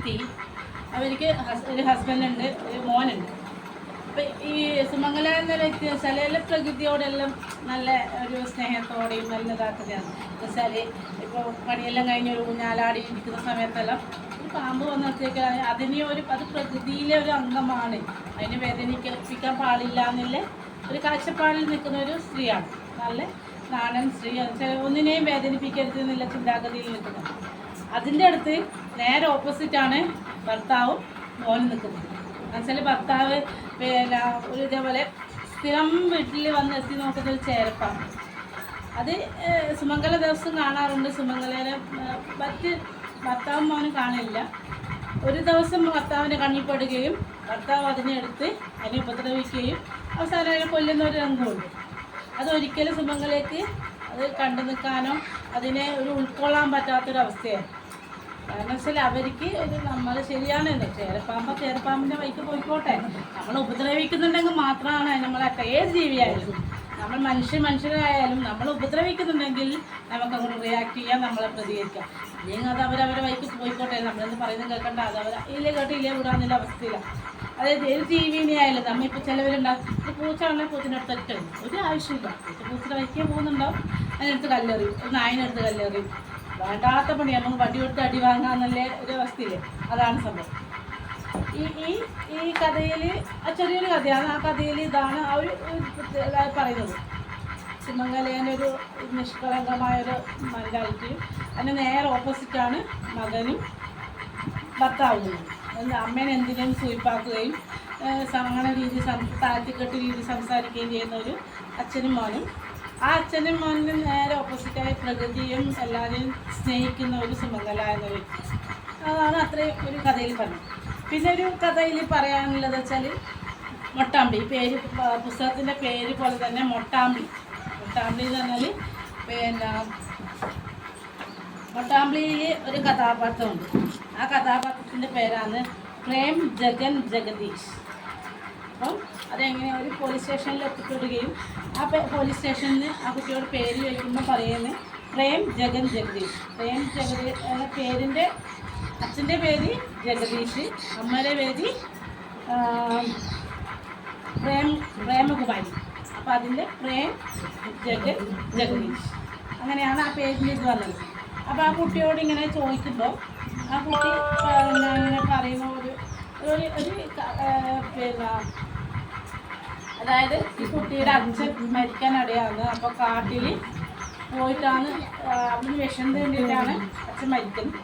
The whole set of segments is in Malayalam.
വ്യക്തി അവർക്ക് ഒരു ഹസ്ബൻഡ് ഉണ്ട് ഒരു മോനുണ്ട്. അപ്പം ഈ സുമംഗല എന്ന വ്യക്തി വെച്ചാൽ പ്രകൃതിയോടെല്ലാം നല്ല ഒരു സ്നേഹത്തോടെയും നല്ല ഇതാക്കുകയാണ് വെച്ചാൽ ഇപ്പോൾ പണിയെല്ലാം കഴിഞ്ഞ് ഒരു ഊഞ്ഞാലാടി ഇരിക്കുന്ന സമയത്തെല്ലാം ഒരു പാമ്പ് വന്നത്തേക്ക് അതിനെ ഒരു അത് പ്രകൃതിയിലെ ഒരു അംഗമാണ്. അതിനെ വേദനിക്കാൻ പാടില്ല എന്നുള്ള ഒരു കാഴ്ചപ്പാടിൽ നിൽക്കുന്ന ഒരു സ്ത്രീയാണ്. നല്ല നാടൻ സ്ത്രീ ഒന്നിനെയും വേദനിപ്പിക്കരുത് എന്നുള്ള ചിന്താഗതിയിൽ നിൽക്കുന്നത്. അതിന്റെ അടുത്ത് നേരെ ഓപ്പോസിറ്റാണ് ഭർത്താവും മോനും നിൽക്കുന്നത്. എന്നുവെച്ചാൽ ഭർത്താവ് പിന്നെ ഒരു ഇതേപോലെ സ്ഥിരം വീട്ടിൽ വന്ന് എത്തി നോക്കുന്ന ഒരു ചേരപ്പാണ് അത് സുമംഗല ദിവസം കാണാറുണ്ട്. സുമംഗലയുടെ മറ്റ് ഭർത്താവും മോനും കാണില്ല. ഒരു ദിവസം ഭർത്താവിന്റെ കണ്ണിൽ പെടുകയും ഭർത്താവ് അതിനെ എടുത്ത് അതിനെ ഉപദ്രവിക്കുകയും അവസാനം അതിനെ കൊല്ലുന്ന ഒരു രംഗമുണ്ട്. അതൊരിക്കലും സുമംഗലയ്ക്ക് അത് കണ്ടു നിൽക്കാനോ അതിനെ ഒരു ഉൾക്കൊള്ളാൻ പറ്റാത്തൊരവസ്ഥയാണ് കാരണം വെച്ചാൽ അവർക്ക് ഒരു നമ്മൾ ശരിയാണെന്ന് ചേരപ്പാമ്പ ചേരപ്പാമ്പിന്റെ വൈക്ക് പോയിക്കോട്ടെ. നമ്മൾ ഉപദ്രവിക്കുന്നുണ്ടെങ്കിൽ മാത്രമാണ് നമ്മളെ ഏത് ജീവിയായാലും. നമ്മൾ മനുഷ്യ മനുഷ്യരായാലും നമ്മൾ ഉപദ്രവിക്കുന്നുണ്ടെങ്കിൽ നമുക്ക് അങ്ങോട്ട് റിയാക്ട് ചെയ്യാം നമ്മളെ പ്രതികരിക്കാം. ഇല്ലെങ്കിൽ അത് അവരവരെ വൈക്ക് പോയിക്കോട്ടെ. നമ്മളെന്ന് പറയുന്നത് കേൾക്കണ്ട. അത് അവർ ഇല്ലേ കേട്ട് ഇല്ലേ വിടാന്നുള്ള അവസ്ഥയിലാണ് അതായത് ഏത് ജീവിനെ ആയാലും നമ്മളിപ്പോൾ ഇപ്പോൾ ചിലവരുണ്ടാവും. ഒരു പൂച്ച ഉണ്ടെങ്കിൽ പൂച്ചിന്റെ അടുത്ത് ഒറ്റ ഒരു ആവശ്യമില്ല പൂച്ച പൂച്ചയുടെ വയ്ക്കാൻ പോകുന്നുണ്ടാവും. അതിനടുത്ത് കല്ലെറിയും. ഒരു നായിനടുത്ത് കല്ലെറിയും. വേണ്ടാത്ത പണി നമുക്ക് വടി കൊടുത്ത് അടി വാങ്ങാന്നല്ലേ ഒരു അവസ്ഥയില്ലേ? അതാണ് സംഭവം. ഈ ഈ കഥയിൽ ചെറിയൊരു കഥയാണ്. ആ കഥയിൽ ഇതാണ് ആ ഒരു പറയുന്നത്. സിമംഗലേനൊരു നിഷ്കളങ്കമായൊരു മെന്റാലിറ്റിയും അതിന് നേരെ ഓപ്പോസിറ്റാണ് മകനും ഭർത്താവുന്നത് അമ്മേനെ എന്തിനേയും സൂയിപ്പാക്കുകയും സമങ്ങണ രീതി സം താഴ്ത്തിക്കെട്ട് രീതി സംസാരിക്കുകയും ചെയ്യുന്ന ഒരു അച്ഛനും മോനും ആ അച്ഛനും മോനും നേരെ ഓപ്പോസിറ്റായി പ്രകൃതിയും എല്ലാവരെയും സ്നേഹിക്കുന്ന ഒരു സുമംഗല എന്ന വ്യക്തി. അതാണ് അത്രയും ഒരു കഥയിൽ പറഞ്ഞത്. പിന്നെ ഒരു കഥയിൽ പറയാനുള്ളത് വെച്ചാൽ മൊട്ടാമ്പി പേര് പുസ്തകത്തിന്റെ പേര് പോലെ തന്നെ മൊട്ടാമ്പി. മൊട്ടാമ്പി എന്ന് പറഞ്ഞാൽ പിന്നെ മൊട്ടാമ്പിയിൽ ഒരു കഥാപാത്രമുണ്ട്. ആ കഥാപാത്രത്തിന്റെ പേരാണ് പ്രേം ജഗൻ ജഗദീഷ്. അപ്പം അതെങ്ങനെ ഒരു പോലീസ് സ്റ്റേഷനിൽ എത്തിപ്പെടുകയും ആ പോലീസ് സ്റ്റേഷനിൽ ആ കുട്ടിയോട് പേര് ചോദിക്കുമ്പോൾ പറയുന്നത് പ്രേം ജഗൻ ജഗദീഷ്. പ്രേം ജഗദീഷ് എന്ന പേരിന്റെ അച്ഛന്റെ പേര് ജഗദീഷ്. അമ്മയുടെ പേര് പ്രേം പ്രേമകുമാരി. അപ്പോൾ അതിന്റെ പ്രേം ജഗൻ ജഗദീഷ്. അങ്ങനെയാണ് ആ പേരിന്റെ ഇത് വന്നത്. അപ്പോൾ ആ കുട്ടിയോട് ഇങ്ങനെ ചോദിക്കുമ്പോൾ ആ കുട്ടി ഇങ്ങനെ ഒരു ഒരു ഒരു പിന്നെ അതായത് ഈ കുട്ടിയുടെ അച്ഛൻ മരിക്കാൻ ഇടയാണ് അപ്പോൾ കാട്ടിൽ പോയിട്ടാണ് അവന് വിഷം വേണ്ടിയിട്ടാണ് അച്ഛൻ മരിക്കുന്നത്.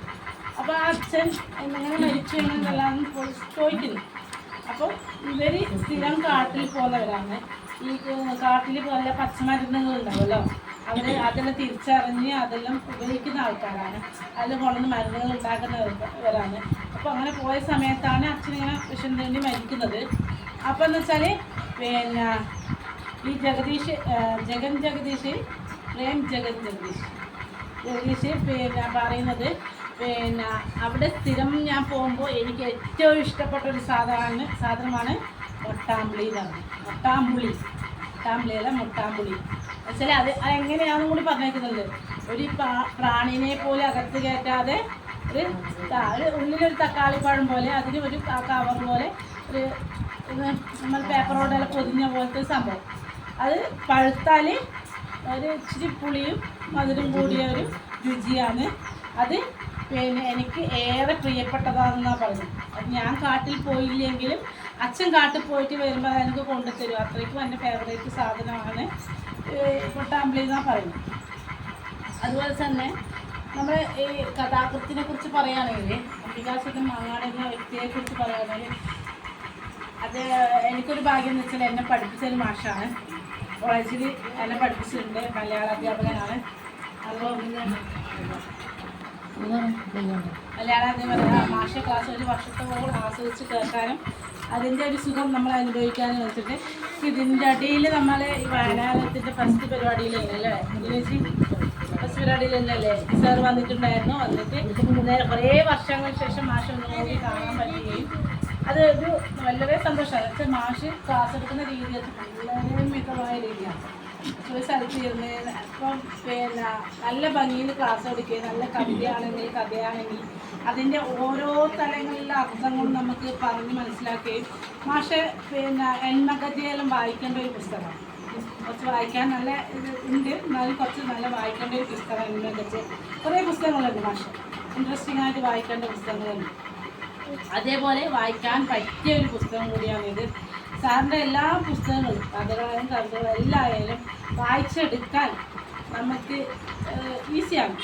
അപ്പോൾ ആ അച്ഛൻ എങ്ങനെ മരിച്ചു എന്നെല്ലാം ചോദിക്കുന്നു അപ്പോൾ ഇവർ സ്ഥിരം കാട്ടിൽ പോകുന്നവരാണ്. ഈ കാട്ടിൽ നല്ല പച്ചമരുന്നുകൾ ഉണ്ടാവുമല്ലോ. അവർ അതെല്ലാം തിരിച്ചറിഞ്ഞ് അതെല്ലാം ഉപയോഗിക്കുന്ന ആൾക്കാരാണ്. അതിൽ കൊണ്ടുവന്ന് മരുന്നുകൾ ഉണ്ടാക്കുന്നവരാണ്. അപ്പോൾ അങ്ങനെ പോയ സമയത്താണ് അച്ഛനിങ്ങനെ വിഷം തേണ്ടി മരിക്കുന്നത്. അപ്പോൾ എന്ന് വെച്ചാൽ പിന്നെ ഈ ജഗദീഷ് ജഗൻ ജഗദീഷ് പ്രേം ജഗൻ ജഗദീഷ് ജഗദീഷ് പിന്നെ പറയുന്നത് പിന്നെ അവിടെ സ്ഥിരം ഞാൻ പോകുമ്പോൾ എനിക്ക് ഏറ്റവും ഇഷ്ടപ്പെട്ട ഒരു സാധനമാണ് സാധനമാണ് മൊട്ടാമ്പുളി എന്നാണ്. മൊട്ടാമ്പുളി. മൊട്ടാമ്പുളിയല്ല മൊട്ടാമ്പുളി. വെച്ചാൽ അത് അതെങ്ങനെയാണെന്നും കൂടി പറഞ്ഞേക്കുന്നത് ഒരു പ്രാ- പ്രാണിനെ പോലെ അകത്ത് കയറ്റാതെ ഒരു ഉള്ളിലൊരു തക്കാളിപ്പഴം പോലെ അതിന് ഒരു കവർ പോലെ നമ്മൾ പേപ്പറോടെല്ലാം പൊതിഞ്ഞ പോലത്തെ സംഭവം. അത് പഴുത്താൽ ഒരു ഇച്ചിരി പുളിയും മധുരം കൂടിയ ഒരു രുചിയാണ്. അത് പിന്നെ എനിക്ക് ഏറെ പ്രിയപ്പെട്ടതാണെന്നാണ് പറഞ്ഞത് അത് ഞാൻ കാട്ടിൽ പോയില്ലെങ്കിലും അച്ഛൻ കാട്ടിൽ പോയിട്ട് വരുമ്പോൾ അത് എനിക്ക് കൊണ്ടുതരും. അത്രയ്ക്കും എന്റെ ഫേവറേറ്റ് സാധനമാണ്. പൊട്ടാമ്പിളി എന്നാണ് പറയുന്നത്. അതുപോലെ തന്നെ നമ്മൾ ഈ കഥാകൃത്തിനെ കുറിച്ച് പറയുകയാണെങ്കിൽ അംബികാസുദ്ധൻ മാങ്ങാട് എന്ന വ്യക്തിയെ കുറിച്ച് പറയുകയാണെങ്കിൽ അത് എനിക്കൊരു ഭാഗ്യം എന്ന് വെച്ചാൽ എന്നെ പഠിപ്പിച്ചൊരു മാഷാണ്. കോളേജിൽ എന്നെ പഠിപ്പിച്ചിട്ടുണ്ട് മലയാള അധ്യാപകനാണ്. മലയാള അധ്യാപകൻ മാഷ ക്ലാസ് ഒരു വർഷത്തോളം ആസ്വദിച്ച് കേൾക്കാനും അതിന്റെ ഒരു സുഖം നമ്മൾ അനുഭവിക്കാനും വെച്ചിട്ട് ഇതിന്റെ അടിയിൽ നമ്മൾ ഈ വയനാടത്തിന്റെ ഫസ്റ്റ് പരിപാടിയിലല്ലേ ഇംഗ്ലീഷ് ഫസ്റ്റ് പരിപാടിയിലല്ലേ സാർ വന്നിട്ടുണ്ടായിരുന്നു. വന്നിട്ട് നേരെ കുറേ വർഷങ്ങൾക്ക് ശേഷം മാഷ ഒന്ന് കാണാൻ അത് ഒരു വളരെ സന്തോഷമാണ്. വെച്ചാൽ മാഷ് ക്ലാസ് എടുക്കുന്ന രീതി അത് വളരെ മികവായ രീതിയാണ്. ഒരു സ്ഥലത്ത് ഇരുന്ന് അപ്പം പിന്നെ നല്ല ഭംഗിയിൽ ക്ലാസ് എടുക്കുക നല്ല കവിതയാണെങ്കിൽ കഥയാണെങ്കിൽ അതിന്റെ ഓരോ തലങ്ങളിലെ അർത്ഥങ്ങളും നമുക്ക് പറഞ്ഞ് മനസ്സിലാക്കുകയും മാഷ് പിന്നെ എണ്ണകഥയെല്ലാം വായിക്കേണ്ട ഒരു പുസ്തകമാണ്. കുറച്ച് വായിക്കാൻ നല്ല ഇത് ഉണ്ട്. എന്നാലും കുറച്ച് നല്ല വായിക്കേണ്ട ഒരു പുസ്തകം എൺമകഥ കുറേ പുസ്തകങ്ങളുണ്ട് മാഷ്. ഇൻട്രസ്റ്റിംഗ് ആയിട്ട് വായിക്കേണ്ട പുസ്തകങ്ങളുണ്ട്. അതേപോലെ വായിക്കാൻ പറ്റിയ ഒരു പുസ്തകം കൂടിയാണിത് സാറിന്റെ എല്ലാ പുസ്തകങ്ങളും കഥകളായാലും കവിതകളും എല്ലാം ആയാലും വായിച്ചെടുക്കാൻ നമുക്ക് ഈസിയാണ്